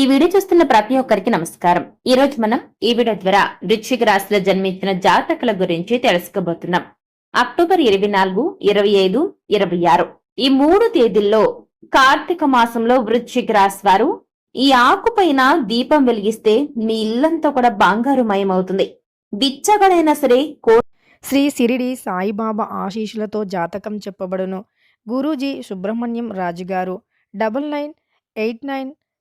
ఈ వీడియో చూస్తున్న ప్రతి ఒక్కరికి నమస్కారం. ఈ రోజు మనం ఈ వీడియో ద్వారా వృశ్చిక రాశిలో జన్మించిన జాతకుల గురించి తెలుసుకోబోతున్నాం. అక్టోబర్ ఇరవై నాలుగు ఇరవై ఐదు ఇరవై ఆరు. ఈ మూడు తేదీల్లో కార్తీక మాసంలో వృశ్చిక రాశి వారు ఈ ఆకుపైన దీపం వెలిగిస్తే మీ ఇల్లంతా కూడా బంగారుమయం అవుతుంది బిచ్చగడైనా సరే కో శ్రీ సిరిడి సాయిబాబా ఆశీషులతో జాతకం చెప్పబడును. Guruji Subrahmanyam Raju garu double nine eight nine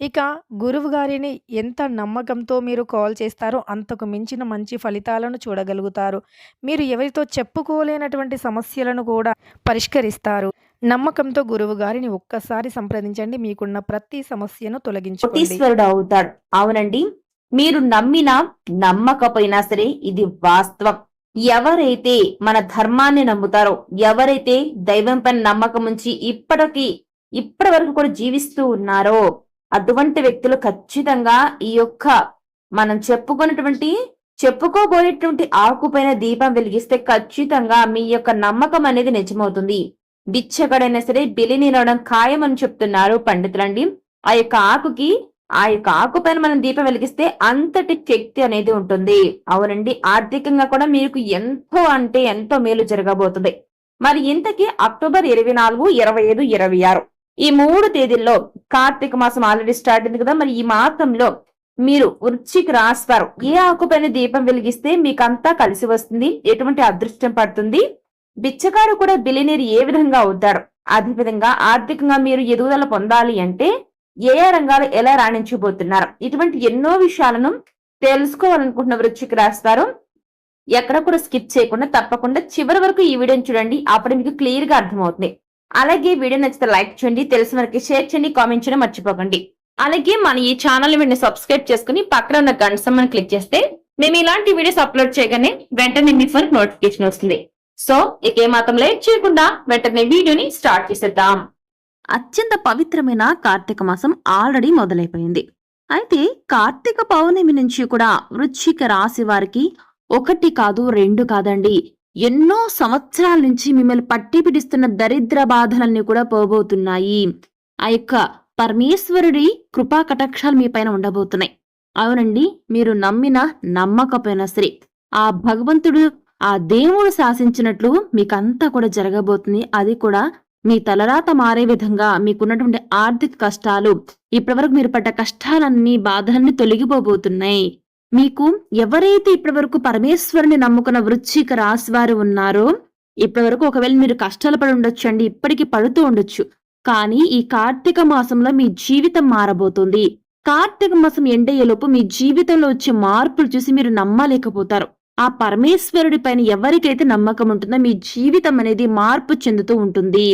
ఇక గురువు గారిని ఎంత నమ్మకంతో మీరు కాల్ చేస్తారో అంతకు మించిన మంచి ఫలితాలను చూడగలుగుతారు. మీరు ఎవరితో చెప్పుకోలేనటువంటి సమస్యలను కూడా పరిష్కరిస్తారు. నమ్మకంతో గురువు గారిని ఒక్కసారి సంప్రదించండి. మీకున్న ప్రతి సమస్యను తొలగించుకోండి. అవుతాడు. అవునండి. మీరు నమ్మినా నమ్మకపోయినా సరే ఇది వాస్తవం. ఎవరైతే మన ధర్మాన్ని నమ్ముతారో ఎవరైతే దైవం పైన నమ్మకం ఉంచి ఇప్పటికి ఇప్పటి వరకు కూడా జీవిస్తూ ఉన్నారో అటువంటి వ్యక్తులు ఖచ్చితంగా ఈ యొక్క మనం చెప్పుకున్నటువంటి చెప్పుకోబోయేటువంటి ఆకుపైన దీపం వెలిగిస్తే ఖచ్చితంగా మీ యొక్క నమ్మకం అనేది నిజమవుతుంది. బిచ్చగడైనా సరే బిలి నిలవడం ఖాయమని చెప్తున్నారు పండితులండి. ఆ యొక్క ఆకుకి ఆ యొక్క ఆకుపైన మనం దీపం వెలిగిస్తే అంతటి శక్తి అనేది ఉంటుంది. అవునండి ఆర్థికంగా కూడా మీకు ఎంతో అంటే ఎంతో మేలు జరగబోతుంది. మరి ఇంతకీ అక్టోబర్ ఇరవై నాలుగు ఇరవై ఐదు ఇరవై ఆరు ఈ మూడు తేదీల్లో కార్తీక మాసం ఆల్రెడీ స్టార్ట్ అయింది కదా మరి ఈ మాసంలో మీరు వృచ్చికి రాశివారు ఏ ఆకుపైన దీపం వెలిగిస్తే మీకంతా కలిసి వస్తుంది ఎటువంటి అదృష్టం పడుతుంది? బిచ్చగాడు కూడా బిలినీర్ ఏ విధంగా అవుతాడు అదే విధంగా ఆర్థికంగా మీరు ఎదుగుదల పొందాలి అంటే ఏ ఏ రంగాలు ఎలా రాణించబోతున్నారు? ఇటువంటి ఎన్నో విషయాలను తెలుసుకోవాలనుకుంటున్న వృచ్చికి రాస్తారు ఎక్కడ కూడా స్కిప్ చేయకుండా తప్పకుండా చివరి వరకు ఈ వీడియోని చూడండి అప్పుడు మీకు క్లియర్గా అర్థమవుతుంది. అలాగే వీడియో నచ్చితే లైక్ చేయండి తెలిసిన వారికి షేర్ చేయండి కామెంట్ చేయడం మర్చిపోకండి. అలాగే మన ఈ ఛానల్ వీడిని సబ్స్క్రైబ్ చేసుకుని పక్కన ఉన్న గంట సమ్మని క్లిక్ చేస్తే మేము ఇలాంటి వీడియోస్ అప్లోడ్ చేయగానే వెంటనే మీ ఫోన్ నోటిఫికేషన్ వస్తుంది. సో ఇక మాత్రం లేట్ చేయకుండా వెంటనే వీడియోని స్టార్ట్ చేసేద్దాం. అత్యంత పవిత్రమైన కార్తీక మాసం ఆల్రెడీ మొదలైపోయింది. అయితే కార్తీక పౌర్ణమి నుంచి కూడా వృశ్చిక రాశి వారికి ఒకటి కాదు రెండు కాదండి. ఎన్నో సంవత్సరాల నుంచి మిమ్మల్ని పట్టి పిడిస్తున్న దరిద్ర బాధలన్నీ కూడా పోబోతున్నాయి. ఆ యొక్క పరమేశ్వరుడి కృపా కటాక్షాలు మీ పైన ఉండబోతున్నాయి. అవునండి మీరు నమ్మిన నమ్మకపోయినా సరే ఆ భగవంతుడు ఆ దేవుడు శాసించినట్లు మీకంతా కూడా జరగబోతుంది. అది కూడా మీ తలరాత మారే విధంగా మీకున్నటువంటి ఆర్థిక కష్టాలు ఇప్పటివరకు మీరు పడ్డ కష్టాలన్నీ బాధలన్నీ తొలగిపోబోతున్నాయి. మీకు ఎవరైతే ఇప్పటివరకు పరమేశ్వరుని నమ్ముకున్న వృశ్చిక రాశి వారు ఉన్నారో ఇప్పటివరకు ఒకవేళ మీరు కష్టాలు పడి ఉండొచ్చు అండి ఇప్పటికీ పడుతూ ఉండొచ్చు. కానీ ఈ కార్తీక మాసంలో మీ జీవితం మారబోతుంది. కార్తీక మాసం ఎండయ్యేలోపు మీ జీవితంలో వచ్చే మార్పులు చూసి మీరు నమ్మలేకపోతారు. ఆ పరమేశ్వరుడి పైన ఎవరికైతే నమ్మకం ఉంటుందో మీ జీవితం అనేది మార్పు చెందుతూ ఉంటుంది.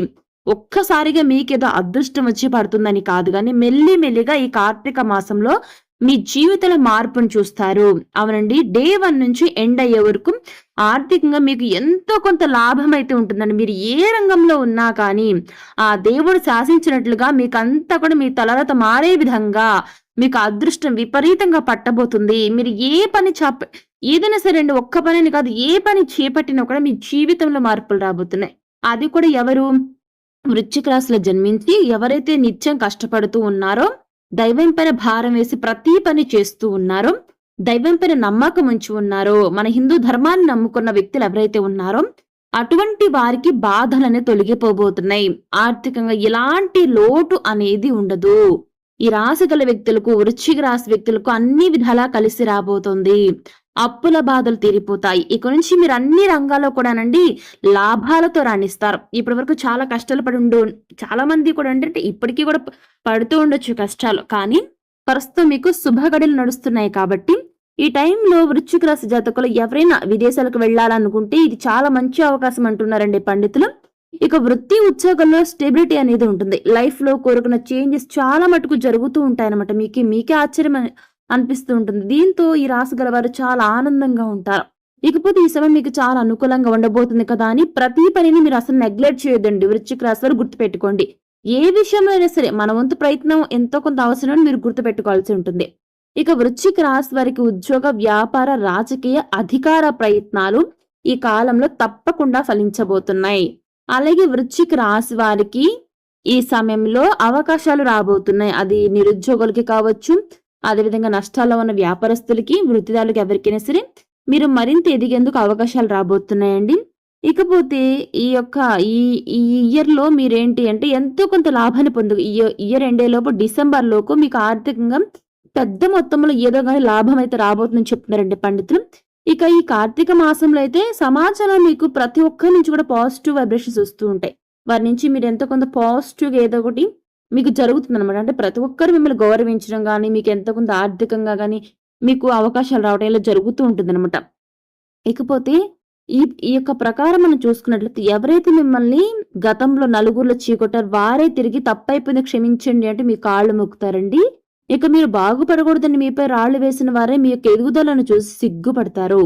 ఒక్కసారిగా మీకేదో అదృష్టం వచ్చి పడుతుందని కాదు కానీ మెల్లి మెల్లిగా ఈ కార్తీక మాసంలో మీ జీవితంలో మార్పును చూస్తారు. అవునండి. డే వన్ నుంచి ఎండ్ అయ్యే వరకు ఆర్థికంగా మీకు ఎంతో కొంత లాభం అయితే ఉంటుందండి. మీరు ఏ రంగంలో ఉన్నా కానీ ఆ దేవుడు శాసించినట్లుగా మీకు అంతా కూడా మీ తలలతో మారే విధంగా మీకు అదృష్టం విపరీతంగా పట్టబోతుంది. మీరు ఏ పని చేప ఏదైనా సరే అండి ఒక్క పనిని కాదు ఏ పని చేపట్టినా కూడా మీ జీవితంలో మార్పులు రాబోతున్నాయి. అది కూడా ఎవరు? వృశ్చిక రాశిలో జన్మించి ఎవరైతే నిత్యం కష్టపడుతూ ఉన్నారో దైవం పైన భారం వేసి ప్రతి పని చేస్తూ ఉన్నారో దైవం పైన నమ్మకం ఉంచి ఉన్నారో మన హిందూ ధర్మాన్ని నమ్ముకున్న వ్యక్తులు ఎవరైతే ఉన్నారో అటువంటి వారికి బాధలనే తొలగిపోబోతున్నాయి. ఆర్థికంగా ఎలాంటి లోటు అనేది ఉండదు. ఈ రాశి గల వ్యక్తులకు వృశ్చిక రాశి వ్యక్తులకు అన్ని విధాలా కలిసి రాబోతుంది. అప్పుల బాధలు తీరిపోతాయి. ఇక నుంచి మీరు అన్ని రంగాల్లో కూడానండి లాభాలతో రాణిస్తారు. ఇప్పటి వరకు చాలా కష్టాలు పడి ఉండు చాలా మంది కూడా అంటే ఇప్పటికీ కూడా పడుతూ ఉండొచ్చు కష్టాలు. కానీ ప్రస్తుతం మీకు శుభగడులు నడుస్తున్నాయి కాబట్టి ఈ టైంలో వృశ్చిక రాశి జాతకులు ఎవరైనా విదేశాలకు వెళ్ళాలనుకుంటే ఇది చాలా మంచి అవకాశం అంటున్నారండి పండితులు. ఇక వృత్తి ఉద్యోగంలో స్టెబిలిటీ అనేది ఉంటుంది. లైఫ్లో కోరుకున్న చేంజెస్ చాలా మటుకు జరుగుతూ ఉంటాయన్నమాట. మీకు మీకే ఆశ్చర్యం అనిపిస్తూ ఉంటుంది. దీంతో ఈ రాశి గల వారు చాలా ఆనందంగా ఉంటారు. ఇకపోతే ఈ సమయం మీకు చాలా అనుకూలంగా ఉండబోతుంది కదా అని ప్రతి పనిని మీరు అసలు నెగ్లెక్ట్ చేయొద్దండి. వృశ్చిక రాశి వారు గుర్తుపెట్టుకోండి. ఏ విషయంలో అయినా సరే మన వంతు ప్రయత్నం ఎంతో కొంత అవసరం అని మీరు గుర్తుపెట్టుకోవాల్సి ఉంటుంది. ఇక వృశ్చిక రాశి వారికి ఉద్యోగ వ్యాపార రాజకీయ అధికార ప్రయత్నాలు ఈ కాలంలో తప్పకుండా ఫలించబోతున్నాయి. అలాగే వృశ్చిక రాశి వారికి ఈ సమయంలో అవకాశాలు రాబోతున్నాయి. అది నిరుద్యోగులకి కావచ్చు అదేవిధంగా నష్టాల్లో ఉన్న వ్యాపారస్తులకి వృత్తిదారులకు ఎవరికైనా సరే మీరు మరింత ఎదిగేందుకు అవకాశాలు రాబోతున్నాయండి. ఇకపోతే ఈ యొక్క ఈ ఈ ఇయర్లో మీరేంటి అంటే ఎంతో కొంత లాభాన్ని పొందు ఈ ఇయర్ ఎండే లోపు డిసెంబర్ లోపు మీకు ఆర్థికంగా పెద్ద మొత్తంలో ఏదో కానీ లాభం అయితే రాబోతుందని చెప్తున్నారండి పండితులు. ఇక ఈ కార్తీక మాసంలో అయితే సమాజంలో మీకు ప్రతి ఒక్కరి నుంచి కూడా పాజిటివ్ వైబ్రేషన్స్ వస్తూ ఉంటాయి. వారి నుంచి మీరు ఎంతో కొంత పాజిటివ్గా ఏదో ఒకటి మీకు జరుగుతుంది అనమాట అంటే ప్రతి ఒక్కరు మిమ్మల్ని గౌరవించడం కానీ మీకు ఎంతో కొంత ఆర్థికంగా కానీ మీకు అవకాశాలు రావడం ఇలా జరుగుతూ ఉంటుంది అనమాట ఇకపోతే ఈ ఈ యొక్క ప్రకారం మనం చూసుకున్నట్లయితే ఎవరైతే మిమ్మల్ని గతంలో నలుగురిలో చీకొట్టారు వారే తిరిగి తప్పైపోయింది క్షమించండి అంటే మీ కాళ్ళు మొక్కుతారండి. ఇక మీరు బాగుపడకూడదని మీపై రాళ్ళు వేసిన వారే మీ యొక్క ఎదుగుదలను చూసి సిగ్గుపడతారు.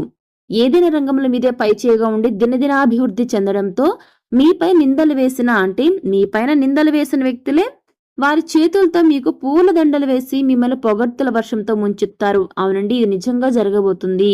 ఏదైనా రంగంలో మీదే పైచేయగా ఉండి దినదినాభివృద్ధి చెందడంతో మీపై నిందలు వేసిన అంటే మీపైన నిందలు వేసిన వ్యక్తులే వారి చేతులతో మీకు పూల దండలు వేసి మిమ్మల్ని పొగడ్తల వర్షంతో ముంచెత్తారు అవునండి ఇది నిజంగా జరగబోతుంది.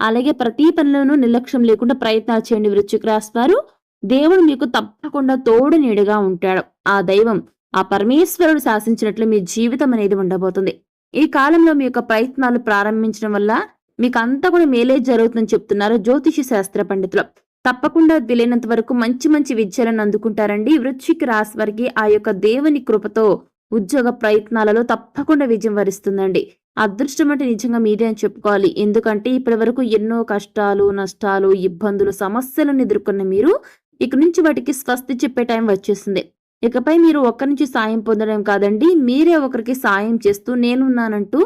అలాగే ప్రతి పనిలోనూ నిర్లక్ష్యం లేకుండా ప్రయత్నాలు చేయండి వృచ్చిక రాశి వారు. దేవుడు మీకు తప్పకుండా తోడు నీడగా ఉంటాడు. ఆ దైవం ఆ పరమేశ్వరుడు శాసించినట్లు మీ జీవితం అనేది ఉండబోతుంది. ఈ కాలంలో మీ యొక్క ప్రయత్నాలు ప్రారంభించడం వల్ల మీకు అంతా కూడా మేలే జరుగుతుందని చెప్తున్నారు జ్యోతిష శాస్త్ర పండితులు. తప్పకుండా వీలైనంత వరకు మంచి మంచి విద్యలను అందుకుంటారండి. వృశ్చిక రాశి వారికి ఆ యొక్క దేవుని కృపతో ఉద్యోగ ప్రయత్నాలలో తప్పకుండా విజయం వరిస్తుందండి. అదృష్టం అంటే నిజంగా మీదే అని చెప్పుకోవాలి. ఎందుకంటే ఇప్పటి వరకు ఎన్నో కష్టాలు నష్టాలు ఇబ్బందులు సమస్యలను ఎదుర్కొన్న మీరు ఇక నుంచి వాటికి స్వస్తి చెప్పే టైం వచ్చేసింది. ఇకపై మీరు ఒక్కరి నుంచి సాయం పొందడం కాదండి. మీరే ఒకరికి సాయం చేస్తూ నేనున్నానంటూ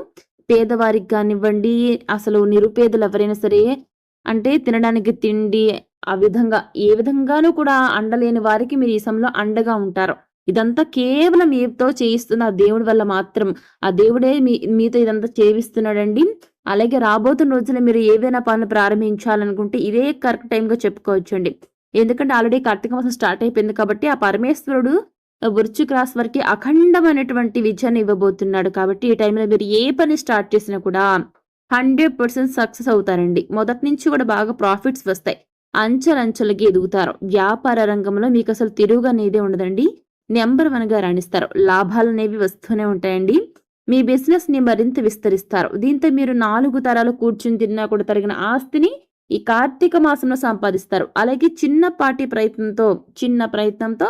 పేదవారికి కానివ్వండి అసలు నిరుపేదలు ఎవరైనా సరే అంటే తినడానికి తిండి ఆ విధంగా ఏ విధంగానూ కూడా అండలేని వారికి మీరు ఈ సమయంలో అండగా ఉంటారు. ఇదంతా కేవలం మీతో చేయిస్తున్న ఆ దేవుడి వల్ల మాత్రం. ఆ దేవుడే మీ మీతో ఇదంతా చేయిస్తున్నాడండి. అలాగే రాబోతున్న రోజున మీరు ఏవైనా పనులు ప్రారంభించాలనుకుంటే ఇదే కరెక్ట్ టైంగా చెప్పుకోవచ్చండి. ఎందుకంటే ఆల్రెడీ కార్తీక మాసం స్టార్ట్ అయిపోయింది కాబట్టి ఆ పరమేశ్వరుడు వృశ్చిక రాశి వారికి అఖండమైనటువంటి విజయాన్ని ఇవ్వబోతున్నాడు కాబట్టి ఈ టైంలో మీరు ఏ పని స్టార్ట్ చేసినా కూడా హండ్రెడ్ పర్సెంట్ సక్సెస్ అవుతారండి. మొదటి నుంచి కూడా బాగా ప్రాఫిట్స్ వస్తాయి. అంచెలంచెలకి ఎదుగుతారు. వ్యాపార రంగంలో మీకు అసలు తిరుగు అనేది ఉండదండి. నెంబర్ వన్గా రాణిస్తారు. లాభాలు అనేవి వస్తూనే ఉంటాయండి. మీ బిజినెస్ని మరింత విస్తరిస్తారు. దీంతో మీరు నాలుగు తరాలు కూర్చుని తిన్నా కూడా తరిగిన ఆస్తిని ఈ కార్తీక మాసంలో సంపాదిస్తారు. అలాగే చిన్నపాటి ప్రయత్నంతో చిన్న ప్రయత్నంతో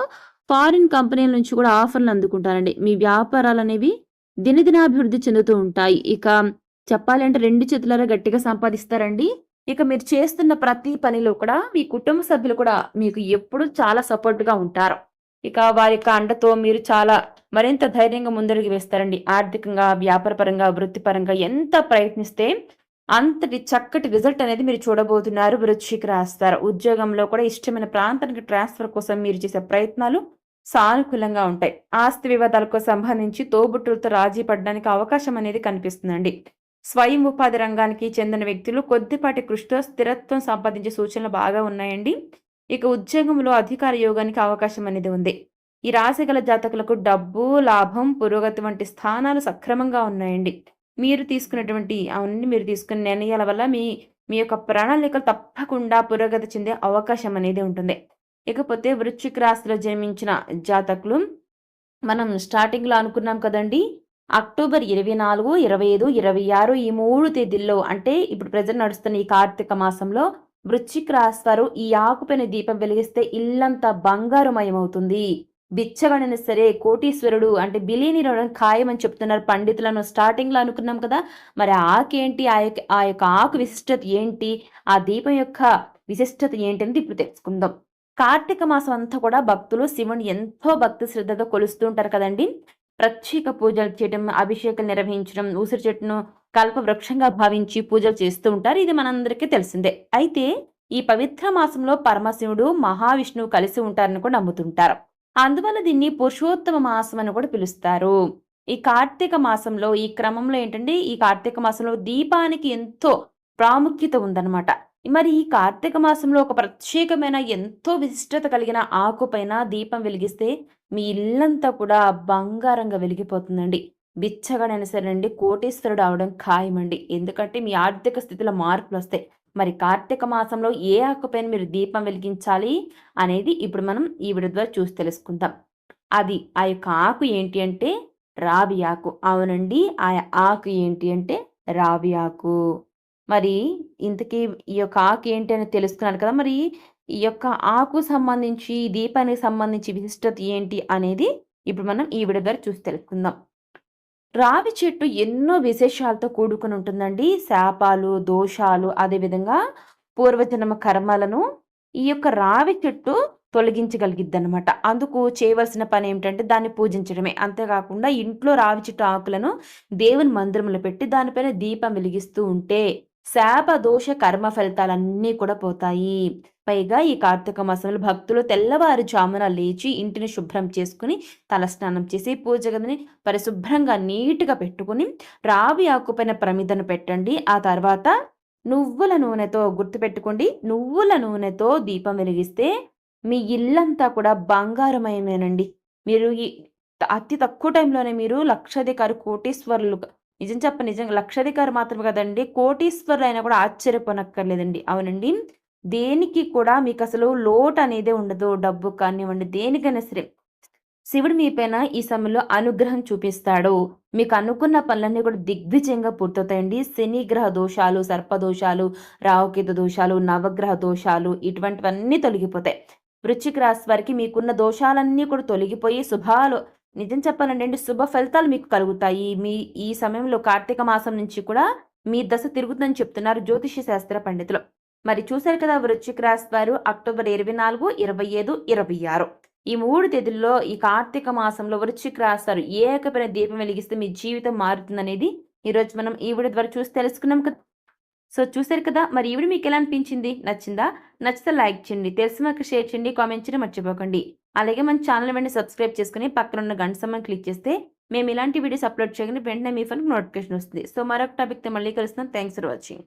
ఫారిన్ కంపెనీల నుంచి కూడా ఆఫర్లు అందుకుంటారండి. మీ వ్యాపారాలు అనేవి దినదినాభివృద్ధి చెందుతూ ఉంటాయి. ఇక చెప్పాలంటే రెండు చేతులారా గట్టిగా సంపాదిస్తారండి. ఇక మీరు చేస్తున్న ప్రతి పనిలో కూడా మీ కుటుంబ సభ్యులు కూడా మీకు ఎప్పుడు చాలా సపోర్ట్గా ఉంటారు. ఇక వారి యొక్క అండతో మీరు చాలా మరింత ధైర్యంగా ముందడుగు వేస్తారండి. ఆర్థికంగా వ్యాపారపరంగా వృత్తిపరంగా ఎంత ప్రయత్నిస్తే అంతటి చక్కటి రిజల్ట్ అనేది మీరు చూడబోతున్నారు వృచ్చికి రాస్తారు. ఉద్యోగంలో కూడా ఇష్టమైన ప్రాంతానికి ట్రాన్స్ఫర్ కోసం మీరు చేసే ప్రయత్నాలు సానుకూలంగా ఉంటాయి. ఆస్తి వివాదాలకు సంబంధించి తోబుట్టులతో రాజీ పడడానికి అవకాశం అనేది కనిపిస్తుందండి. స్వయం ఉపాధి రంగానికి చెందిన వ్యక్తులు కొద్దిపాటి కృషితో స్థిరత్వం సంపాదించే సూచనలు బాగా ఉన్నాయండి. ఇక ఉద్యోగంలో అధికార యోగానికి అవకాశం అనేది ఉంది. ఈ రాశి గల జాతకులకు డబ్బు లాభం పురోగతి వంటి స్థానాలు సక్రమంగా ఉన్నాయండి. మీరు తీసుకున్నటువంటి అవన్నీ మీరు తీసుకున్న నిర్ణయాల వల్ల మీ మీ యొక్క ప్రణాళికలు తప్పకుండా పురోగతి చెందే అవకాశం అనేది ఉంటుంది. ఇకపోతే వృశ్చిక రాశిలో జన్మించిన జాతకులు మనం స్టార్టింగ్లో అనుకున్నాం కదండి అక్టోబర్ ఇరవై నాలుగు ఇరవై ఐదు ఇరవై ఆరు ఈ మూడు తేదీల్లో అంటే ఇప్పుడు ప్రజలు నడుస్తున్న ఈ కార్తీక మాసంలో వృశ్చిక రాశివారు ఈ ఆకుపైన దీపం వెలిగిస్తే ఇల్లంతా బంగారుమయమవుతుంది. బిచ్చగడని సరే కోటీశ్వరుడు అంటే బిలీని ఖాయం అని చెప్తున్నారు పండితులను. స్టార్టింగ్లో అనుకున్నాం కదా మరి ఆకేంటి ఆ యొక్క ఆ యొక్క ఆకు విశిష్టత ఏంటి? ఆ దీపం యొక్క విశిష్టత ఏంటి అనేది ఇప్పుడు తెలుసుకుందాం. కార్తీక మాసం అంతా కూడా భక్తులు శివుని ఎంతో భక్తి శ్రద్ధతో కొలుస్తూ ఉంటారు కదండి. ప్రత్యేక పూజలు చేయడం అభిషేకం నిర్వహించడం ఉసిరి చెట్టును కల్పవృక్షంగా భావించి పూజలు చేస్తూ ఉంటారు. ఇది మనందరికీ తెలిసిందే. అయితే ఈ పవిత్ర మాసంలో పరమశివుడు మహావిష్ణువు కలిసి ఉంటారని కూడా నమ్ముతుంటారు. అందువల్ల దీన్ని పురుషోత్తమ మాసం అని కూడా పిలుస్తారు. ఈ కార్తీక మాసంలో ఈ క్రమంలో ఏంటంటే ఈ కార్తీక మాసంలో దీపానికి ఎంతో ప్రాముఖ్యత ఉందన్నమాట. మరి ఈ కార్తీక మాసంలో ఒక ప్రత్యేకమైన ఎంతో విశిష్టత కలిగిన ఆకు పైన దీపం వెలిగిస్తే మీ ఇల్లంతా కూడా బంగారంగా వెలిగిపోతుందండి. బిచ్చగాడైనా సరేనండి కోటేశ్వరుడు అవడం ఖాయమండి. ఎందుకంటే మీ ఆర్థిక స్థితిలో మార్పులు వస్తాయి. మరి కార్తీక మాసంలో ఏ ఆకుపైన మీరు దీపం వెలిగించాలి అనేది ఇప్పుడు మనం ఈ విడి ద్వారా చూసి తెలుసుకుందాం. అది ఆ యొక్క ఆకు ఏంటి అంటే రావి ఆకు. అవునండి ఆ ఆకు ఏంటి అంటే రావి ఆకు. మరి ఇంతకీ ఈ యొక్క ఆకు ఏంటి అని తెలుసుకున్నాను కదా మరి ఈ యొక్క ఆకు సంబంధించి దీపానికి సంబంధించి విశిష్టత ఏంటి అనేది ఇప్పుడు మనం ఈ వీడియో ద్వారా చూసి తెలుసుకుందాం. రావి చెట్టు ఎన్నో విశేషాలతో కూడుకుని ఉంటుందండి. శాపాలు దోషాలు అదేవిధంగా పూర్వజన్మ కర్మలను ఈ యొక్క రావి చెట్టు తొలగించగలిగిద్ది అనమాట అందుకు చేయవలసిన పని ఏమిటంటే దాన్ని పూజించడమే. అంతేకాకుండా ఇంట్లో రావి చెట్టు ఆకులను దేవుని మందిరంలో పెట్టి దానిపైన దీపం వెలిగిస్తూ ఉంటే శాప దోష కర్మ ఫలితాలన్నీ కూడా పోతాయి. పైగా ఈ కార్తీక మాసంలో భక్తులు తెల్లవారుజామున లేచి ఇంటిని శుభ్రం చేసుకుని తలస్నానం చేసి పూజ గదిని పరిశుభ్రంగా నీట్గా పెట్టుకుని రావి ఆకుపైన ప్రమిదను పెట్టండి. ఆ తర్వాత నువ్వుల నూనెతో గుర్తుపెట్టుకోండి. నువ్వుల నూనెతో దీపం వెలిగిస్తే మీ ఇల్లంతా కూడా బంగారమయమేనండి. మీరు ఈ అతి తక్కువ టైంలోనే మీరు లక్షాధికారి కోటీశ్వరులు నిజం చెప్ప నిజంగా లక్షాధికారి మాత్రమే కదండి. కోటీశ్వరులైనా అయినా కూడా ఆశ్చర్యపోనక్కర్లేదండి. అవునండి. దేనికి కూడా మీకు అసలు లోటు అనేది ఉండదు. డబ్బు కానివ్వండి దేనికైనా సరే. శివుడు మీ పైన ఈ సమయంలో అనుగ్రహం చూపిస్తాడు. మీకు అనుకున్న పనులన్నీ కూడా దిగ్విజయంగా పూర్తవుతాయండి. శని గ్రహ దోషాలు సర్పదోషాలు రావుకేతు దోషాలు నవగ్రహ దోషాలు ఇటువంటివన్నీ తొలగిపోతాయి. వృశ్చిక రాశి వారికి మీకున్న దోషాలన్నీ కూడా తొలగిపోయి శుభాలు నిజం చెప్పాలంటే శుభ ఫలితాలు మీకు కలుగుతాయి. మీ ఈ సమయంలో కార్తీక మాసం నుంచి కూడా మీ దశ తిరుగుతుందని చెప్తున్నారు జ్యోతిష శాస్త్ర పండితులు. మరి చూశారు కదా వృశ్చిక రాశి వారు అక్టోబర్ ఇరవై నాలుగు ఇరవై ఐదు ఇరవై ఆరు. ఈ మూడు తేదీల్లో ఈ కార్తీక మాసంలో వృశ్చిక రాశి వారు ఏ ఏకమైన దీపం వెలిగిస్తే మీ జీవితం మారుతుందనేది ఈరోజు మనం ఈ వీడియో ద్వారా చూసి తెలుసుకున్నాం కదా. సో చూశారు కదా మరి ఈవిడ మీకు ఎలా అనిపించింది? నచ్చిందా? నచ్చితే లైక్ చేయండి తెలిసిన షేర్ చేయండి కామెంట్ చేయడం మర్చిపోకండి. అలాగే మన ఛానల్ వెంటనే సబ్స్క్రైబ్ చేసుకుని పక్కన ఉన్న గంట సమయం క్లిక్ చేస్తే మేము ఇలాంటి వీడియోస్ అప్లోడ్ చేయగానే వెంటనే మీ ఫోన్కి నోటిఫికేషన్ వస్తుంది. సో మరొక టాపిక్తో మళ్ళీ కలుస్తాం. Thanks for watching.